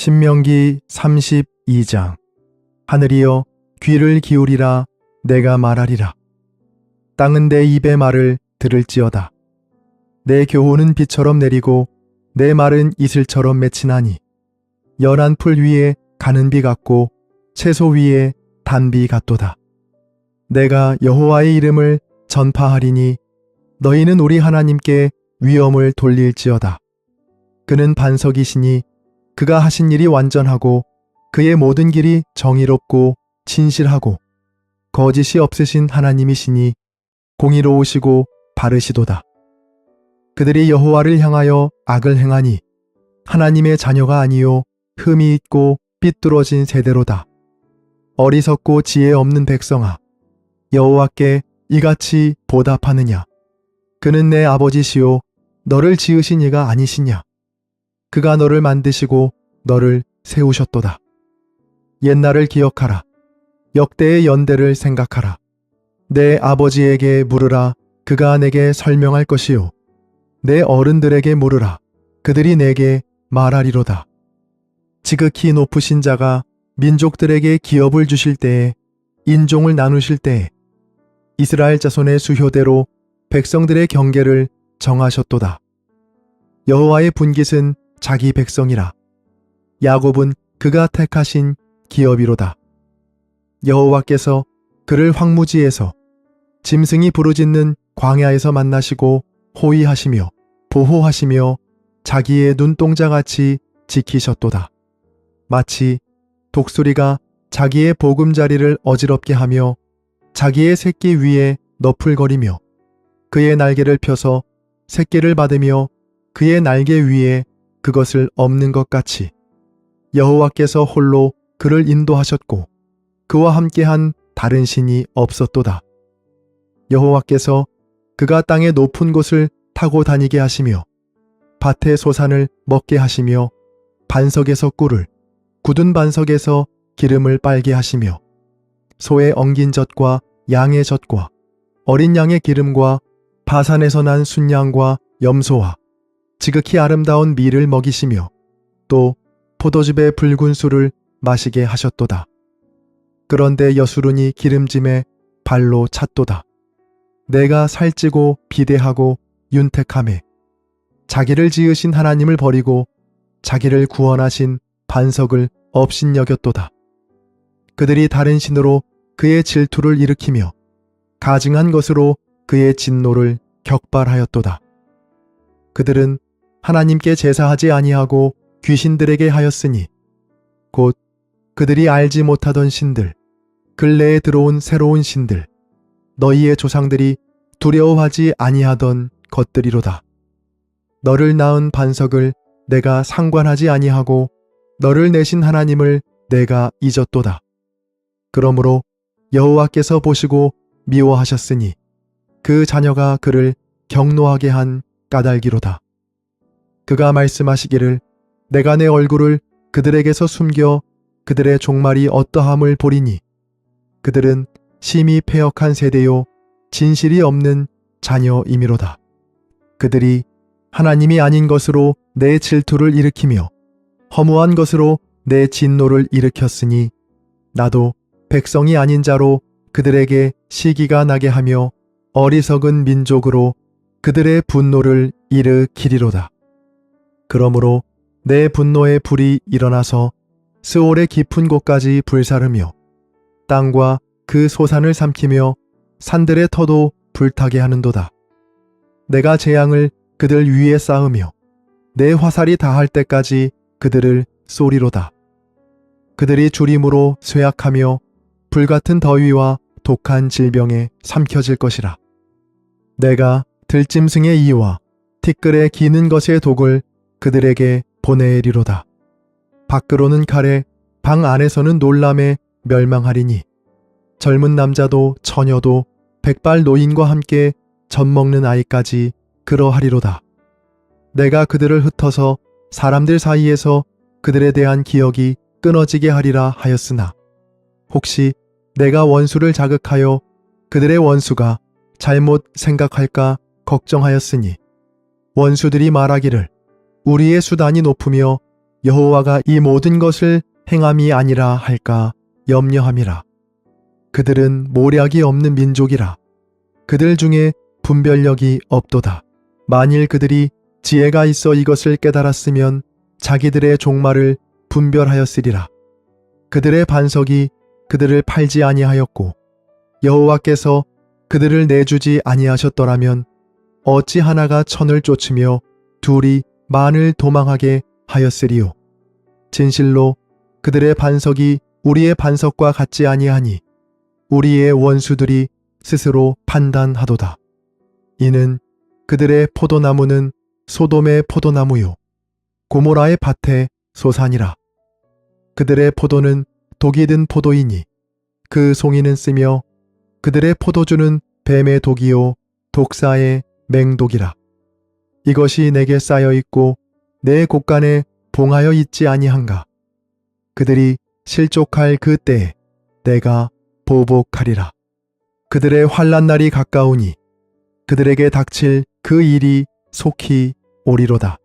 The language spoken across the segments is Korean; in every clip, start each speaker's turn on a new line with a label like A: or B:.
A: 신명기 32장. 하늘이여 귀를 기울이라 내가 말하리라. 땅은 내 입의 말을 들을지어다. 내 교훈은 비처럼 내리고 내 말은 이슬처럼 맺히나니. 연한 풀 위에 가는 비 같고 채소 위에 단비 같도다. 내가 여호와의 이름을 전파하리니 너희는 우리 하나님께 위엄을 돌릴지어다. 그는 반석이시니 그가 하신 일이 완전하고 그의 모든 길이 정의롭고 진실하고 거짓이 없으신 하나님이시니 공의로우시고 바르시도다. 그들이 여호와를 향하여 악을 행하니 하나님의 자녀가 아니요 흠이 있고 삐뚤어진 세대로다. 어리석고 지혜 없는 백성아 여호와께 이같이 보답하느냐 그는 내 아버지시요 너를 지으신 이가 아니시냐 그가 너를 만드시고 너를 세우셨도다. 옛날을 기억하라. 역대의 연대를 생각하라. 내 아버지에게 물으라. 그가 내게 설명할 것이요. 내 어른들에게 물으라. 그들이 내게 말하리로다. 지극히 높으신 자가 민족들에게 기업을 주실 때에 인종을 나누실 때에 이스라엘 자손의 수효대로 백성들의 경계를 정하셨도다. 여호와의 분깃은 자기 백성이라. 야곱은 그가 택하신 기업이로다. 여호와께서 그를 황무지에서 짐승이 부르짖는 광야에서 만나시고 호위하시며 보호하시며 자기의 눈동자같이 지키셨도다. 마치 독수리가 자기의 보금자리를 어지럽게 하며 자기의 새끼 위에 너풀거리며 그의 날개를 펴서 새끼를 받으며 그의 날개 위에 그것을 없는 것 같이 여호와께서 홀로 그를 인도하셨고 그와 함께한 다른 신이 없었도다. 여호와께서 그가 땅의 높은 곳을 타고 다니게 하시며 밭의 소산을 먹게 하시며 반석에서 꿀을 굳은 반석에서 기름을 빨게 하시며 소의 엉긴 젖과 양의 젖과 어린 양의 기름과 바산에서 난 순양과 염소와 지극히 아름다운 밀을 먹이시며 또 포도즙의 붉은 술을 마시게 하셨도다. 그런데 여수run이 기름짐에 발로 찼도다. 내가 살찌고 비대하고 윤택함에 자기를 지으신 하나님을 버리고 자기를 구원하신 반석을 업신여겼도다. 그들이 다른 신으로 그의 질투를 일으키며 가증한 것으로 그의 진노를 격발하였도다. 그들은 하나님께 제사하지 아니하고 귀신들에게 하였으니 곧 그들이 알지 못하던 신들 근래에 들어온 새로운 신들 너희의 조상들이 두려워하지 아니하던 것들이로다. 너를 낳은 반석을 내가 상관하지 아니하고 너를 내신 하나님을 내가 잊었도다. 그러므로 여호와께서 보시고 미워하셨으니 그 자녀가 그를 경노하게 한 까닭이로다. 그가 말씀하시기를 내가 내 얼굴을 그들에게서 숨겨 그들의 종말이 어떠함을 보리니 그들은 심히 폐역한 세대요 진실이 없는 자녀이미로다. 그들이 하나님이 아닌 것으로 내 질투를 일으키며 허무한 것으로 내 진노를 일으켰으니 나도 백성이 아닌 자로 그들에게 시기가 나게 하며 어리석은 민족으로 그들의 분노를 일으키리로다. 그러므로 내 분노의 불이 일어나서 스올의 깊은 곳까지 불사르며 땅과 그 소산을 삼키며 산들의 터도 불타게 하는도다. 내가 재앙을 그들 위에 쌓으며 내 화살이 다할 때까지 그들을 쏘리로다. 그들이 주림으로 쇠약하며 불같은 더위와 독한 질병에 삼켜질 것이라. 내가 들짐승의 이와 티끌에 기는 것의 독을 그들에게 보내리로다. 밖으로는 칼에 방 안에서는 놀람에 멸망하리니 젊은 남자도 처녀도 백발 노인과 함께 젖 먹는 아이까지 그러하리로다. 내가 그들을 흩어서 사람들 사이에서 그들에 대한 기억이 끊어지게 하리라 하였으나 혹시 내가 원수를 자극하여 그들의 원수가 잘못 생각할까 걱정하였으니 원수들이 말하기를 우리의 수단이 높으며 여호와가 이 모든 것을 행함이 아니라 할까 염려함이라. 그들은 모략이 없는 민족이라. 그들 중에 분별력이 없도다. 만일 그들이 지혜가 있어 이것을 깨달았으면 자기들의 종말을 분별하였으리라. 그들의 반석이 그들을 팔지 아니하였고 여호와께서 그들을 내주지 아니하셨더라면 어찌 하나가 천을 쫓으며 둘이 만을 도망하게 하였으리요. 진실로 그들의 반석이 우리의 반석과 같지 아니하니 우리의 원수들이 스스로 판단하도다. 이는 그들의 포도나무는 소돔의 포도나무요. 고모라의 밭의 소산이라. 그들의 포도는 독이 든 포도이니 그 송이는 쓰며 그들의 포도주는 뱀의 독이요 독사의 맹독이라. 이것이 내게 쌓여 있고 내 곳간에 봉하여 있지 아니한가. 그들이 실족할 그 때에 내가 보복하리라. 그들의 환란 날이 가까우니 그들에게 닥칠 그 일이 속히 오리로다.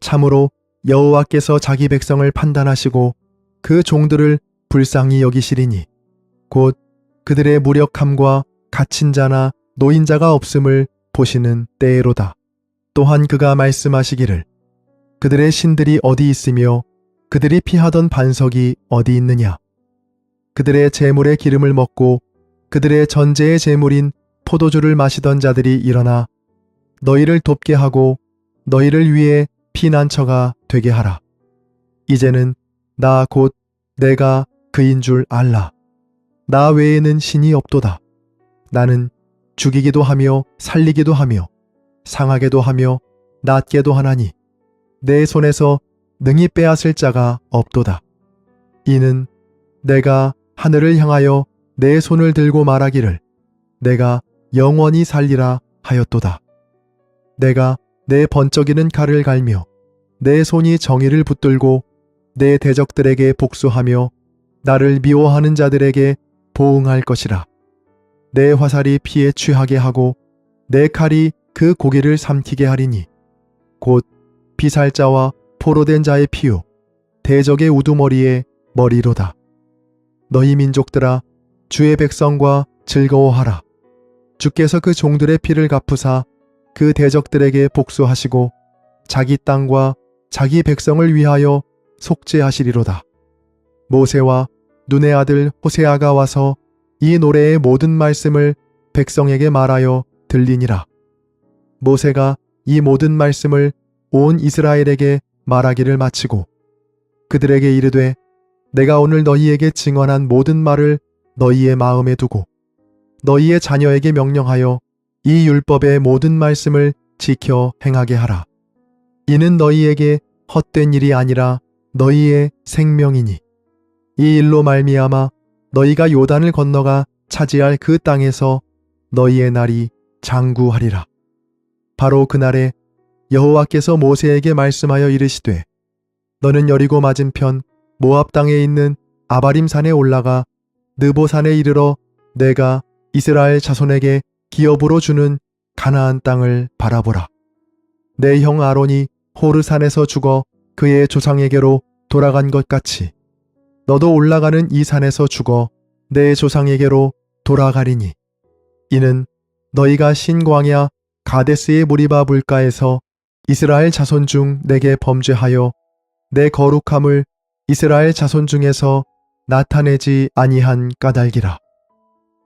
A: 참으로 여호와께서 자기 백성을 판단하시고 그 종들을 불쌍히 여기시리니 곧 그들의 무력함과 갇힌 자나 노인자가 없음을 보시는 때로다. 또한 그가 말씀하시기를 그들의 신들이 어디 있으며 그들이 피하던 반석이 어디 있느냐. 그들의 재물의 기름을 먹고 그들의 전제의 재물인 포도주를 마시던 자들이 일어나 너희를 돕게 하고 너희를 위해 피난처가 되게 하라. 이제는 나 곧 내가 그인 줄 알라. 나 외에는 신이 없도다. 나는 죽이기도 하며 살리기도 하며 상하게도 하며 낫게도 하나니 내 손에서 능히 빼앗을 자가 없도다. 이는 내가 하늘을 향하여 내 손을 들고 말하기를 내가 영원히 살리라 하였도다. 내가 내 번쩍이는 칼을 갈며 내 손이 정의를 붙들고 내 대적들에게 복수하며 나를 미워하는 자들에게 보응할 것이라. 내 화살이 피에 취하게 하고 내 칼이 그 고기를 삼키게 하리니 곧 비살자와 포로된 자의 피요 대적의 우두머리의 머리로다. 너희 민족들아 주의 백성과 즐거워하라. 주께서 그 종들의 피를 갚으사 그 대적들에게 복수하시고 자기 땅과 자기 백성을 위하여 속죄하시리로다. 모세와 눈의 아들 호세아가 와서 이 노래의 모든 말씀을 백성에게 말하여 들리니라. 모세가 이 모든 말씀을 온 이스라엘에게 말하기를 마치고 그들에게 이르되 내가 오늘 너희에게 증언한 모든 말을 너희의 마음에 두고 너희의 자녀에게 명령하여 이 율법의 모든 말씀을 지켜 행하게 하라. 이는 너희에게 헛된 일이 아니라 너희의 생명이니 이 일로 말미암아 너희가 요단을 건너가 차지할 그 땅에서 너희의 날이 장구하리라. 바로 그날에 여호와께서 모세에게 말씀하여 이르시되 너는 여리고 맞은편 모압 땅에 있는 아바림 산에 올라가 느보 산에 이르러 내가 이스라엘 자손에게 기업으로 주는 가나안 땅을 바라보라. 내 형 아론이 호르 산에서 죽어 그의 조상에게로 돌아간 것 같이 너도 올라가는 이 산에서 죽어 내 조상에게로 돌아가리니 이는 너희가 신광야 가데스의 무리바 물가에서 이스라엘 자손 중 내게 범죄하여 내 거룩함을 이스라엘 자손 중에서 나타내지 아니한 까닭이라.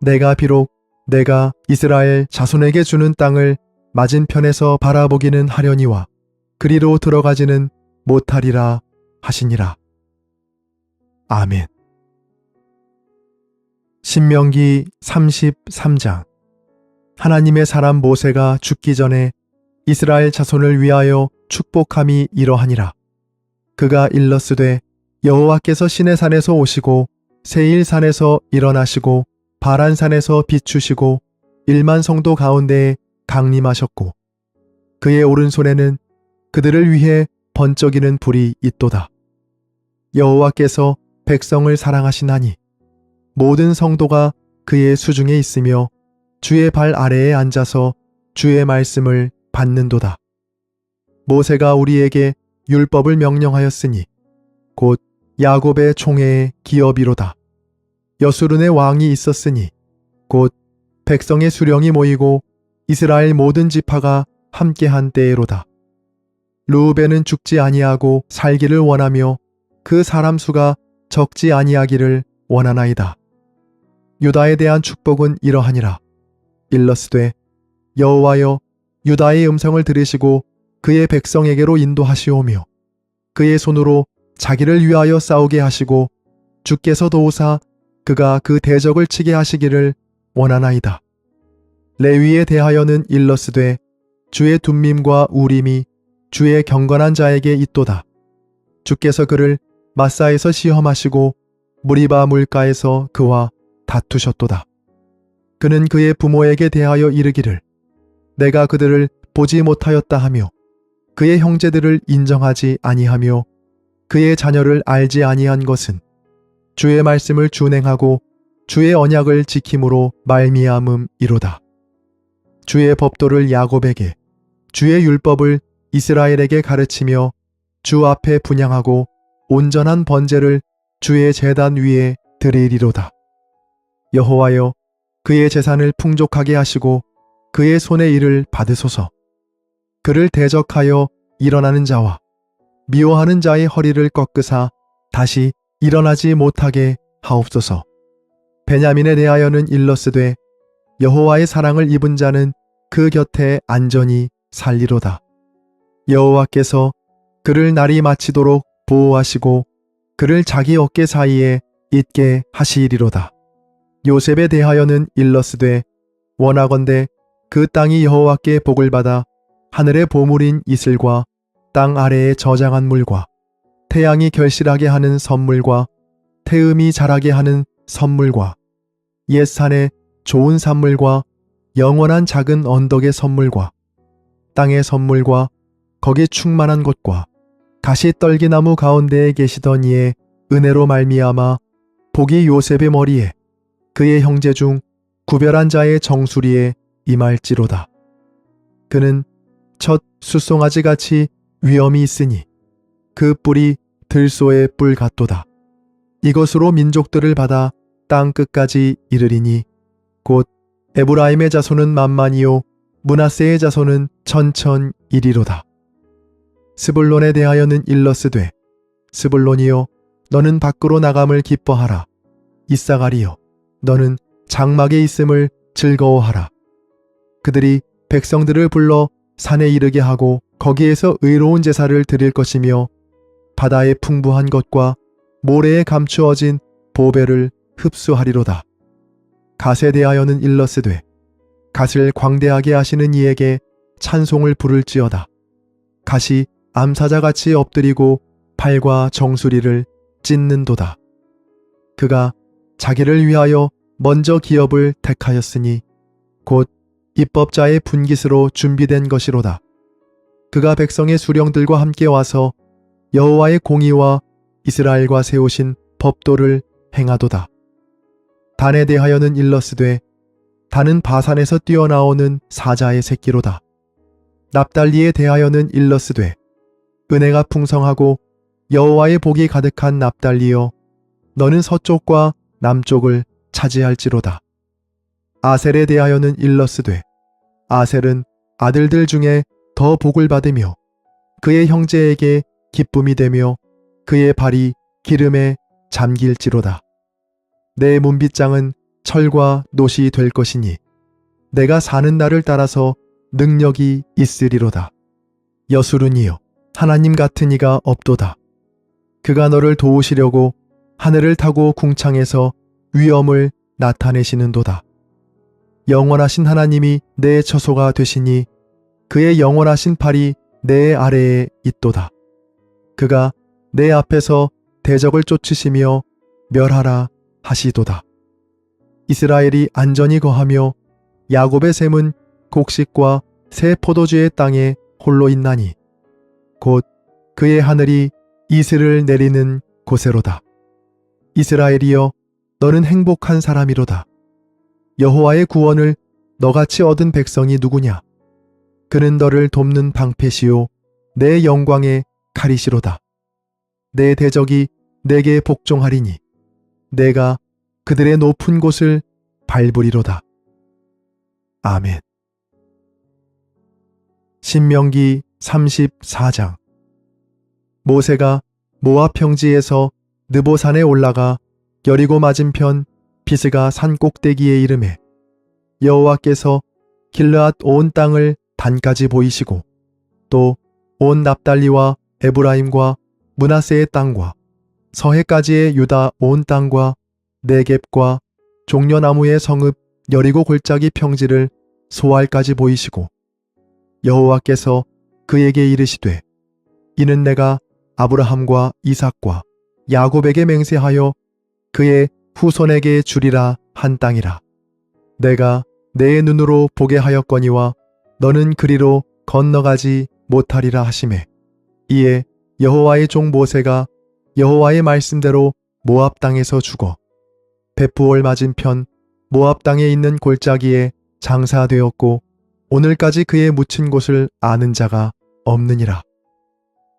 A: 내가 비록 내가 이스라엘 자손에게 주는 땅을 맞은편에서 바라보기는 하려니와 그리로 들어가지는 못하리라 하시니라. 아멘. 신명기 33장 하나님의 사람 모세가 죽기 전에 이스라엘 자손을 위하여 축복함이 이러하니라. 그가 일러스되 여호와께서 신의 산에서 오시고 세일 산에서 일어나시고 바란 산에서 비추시고 일만 성도 가운데에 강림하셨고 그의 오른손에는 그들을 위해 번쩍이는 불이 있도다. 여호와께서 백성을 사랑하시나니 모든 성도가 그의 수중에 있으며 주의 발 아래에 앉아서 주의 말씀을 받는도다. 모세가 우리에게 율법을 명령하였으니 곧 야곱의 총회의 기업이로다. 여수른의 왕이 있었으니 곧 백성의 수령이 모이고 이스라엘 모든 지파가 함께한 때에로다. 루벤은 죽지 아니하고 살기를 원하며 그 사람 수가 적지 아니하기를 원하나이다. 유다에 대한 축복은 이러하니라. 일러스되 여호와여 유다의 음성을 들으시고 그의 백성에게로 인도하시오며 그의 손으로 자기를 위하여 싸우게 하시고 주께서 도우사 그가 그 대적을 치게 하시기를 원하나이다. 레위에 대하여는 일러스되 주의 둠밈과 우림이 주의 경건한 자에게 있도다. 주께서 그를 마사에서 시험하시고 무리바 물가에서 그와 다투셨도다. 그는 그의 부모에게 대하여 이르기를 내가 그들을 보지 못하였다 하며 그의 형제들을 인정하지 아니하며 그의 자녀를 알지 아니한 것은 주의 말씀을 준행하고 주의 언약을 지킴으로 말미암음이로다. 주의 법도를 야곱에게 주의 율법을 이스라엘에게 가르치며 주 앞에 분양하고 온전한 번제를 주의 재단 위에 드리리로다. 여호와여 그의 재산을 풍족하게 하시고 그의 손의 일을 받으소서. 그를 대적하여 일어나는 자와 미워하는 자의 허리를 꺾으사 다시 일어나지 못하게 하옵소서. 베냐민에 대하여는 일러스되 여호와의 사랑을 입은 자는 그 곁에 안전히 살리로다. 여호와께서 그를 날이 마치도록 보호하시고 그를 자기 어깨 사이에 있게 하시리로다. 요셉에 대하여는 일러스되 원하건대 그 땅이 여호와께 복을 받아 하늘의 보물인 이슬과 땅 아래에 저장한 물과 태양이 결실하게 하는 선물과 태음이 자라게 하는 선물과 옛산의 좋은 산물과 영원한 작은 언덕의 선물과 땅의 선물과 거기 충만한 곳과 가시 떨기나무 가운데에 계시던 이의 은혜로 말미암아 복이 요셉의 머리에 그의 형제 중 구별한 자의 정수리에 임할지로다. 그는 첫 수송아지 같이 위엄이 있으니 그 뿔이 들소의 뿔 같도다. 이것으로 민족들을 받아 땅 끝까지 이르리니 곧 에브라임의 자손은 만만이요 문하세의 자손은 천천이리로다. 스불론에 대하여는 일러스되 스불론이요 너는 밖으로 나감을 기뻐하라. 이사가리요 너는 장막에 있음을 즐거워하라. 그들이 백성들을 불러 산에 이르게 하고 거기에서 의로운 제사를 드릴 것이며 바다의 풍부한 것과 모래에 감추어진 보배를 흡수하리로다. 갓에 대하여는 일러스되 갓을 광대하게 하시는 이에게 찬송을 부를지어다. 갓이 암사자같이 엎드리고 팔과 정수리를 찢는도다. 그가 자기를 위하여 먼저 기업을 택하였으니 곧 입법자의 분깃으로 준비된 것이로다. 그가 백성의 수령들과 함께 와서 여호와의 공의와 이스라엘과 세우신 법도를 행하도다. 단에 대하여는 일러스되 단은 바산에서 뛰어나오는 사자의 새끼로다. 납달리에 대하여는 일러스되 은혜가 풍성하고 여호와의 복이 가득한 납달리여 너는 서쪽과 남쪽을 차지할지로다. 아셀에 대하여는 일러스되 아셀은 아들들 중에 더 복을 받으며 그의 형제에게 기쁨이 되며 그의 발이 기름에 잠길지로다. 내 문빗장은 철과 노시 될 것이니 내가 사는 날을 따라서 능력이 있으리로다. 여수run이여 하나님 같은 이가 없도다. 그가 너를 도우시려고 하늘을 타고 궁창에서 위엄을 나타내시는도다. 영원하신 하나님이 내 처소가 되시니 그의 영원하신 팔이 내 아래에 있도다. 그가 내 앞에서 대적을 쫓으시며 멸하라 하시도다. 이스라엘이 안전히 거하며 야곱의 샘은 곡식과 새 포도주의 땅에 홀로 있나니 곧 그의 하늘이 이슬을 내리는 곳에로다. 이스라엘이여 너는 행복한 사람이로다. 여호와의 구원을 너같이 얻은 백성이 누구냐? 그는 너를 돕는 방패시요 내 영광의 가리시로다. 내 대적이 내게 복종하리니 내가 그들의 높은 곳을 밟으리로다. 아멘. 신명기 34장 모세가 모압 평지에서 느보산에 올라가 여리고 맞은편 비스가 산 꼭대기에 이름에 여호와께서 길르앗 온 땅을 단까지 보이시고 또 온 납달리와 에브라임과 문하세의 땅과 서해까지의 유다 온 땅과 네겝과 종려나무의 성읍 여리고 골짜기 평지를 소알까지 보이시고 여호와께서 그에게 이르시되 이는 내가 아브라함과 이삭과 야곱에게 맹세하여 그의 후손에게 주리라 한 땅이라 내가 내 눈으로 보게 하였거니와 너는 그리로 건너가지 못하리라 하심에 이에 여호와의 종 모세가 여호와의 말씀대로 모압 땅에서 죽어 베프올 맞은편 모압 땅에 있는 골짜기에 장사되었고 오늘까지 그의 묻힌 곳을 아는 자가 없느니라.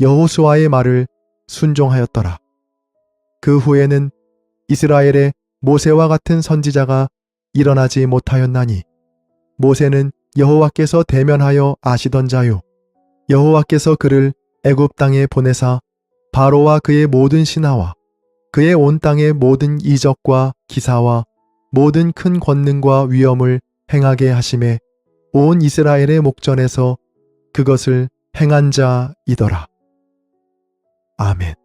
A: 여호수아의 말을 순종하였더라. 그 후에는 이스라엘에 모세와 같은 선지자가 일어나지 못하였나니 모세는 여호와께서 대면하여 아시던 자요 여호와께서 그를 애굽 땅에 보내사 바로와 그의 모든 신하와 그의 온 땅의 모든 이적과 기사와 모든 큰 권능과 위엄을 행하게 하심에 온 이스라엘의 목전에서 그것을 행한 자이더라. 아멘.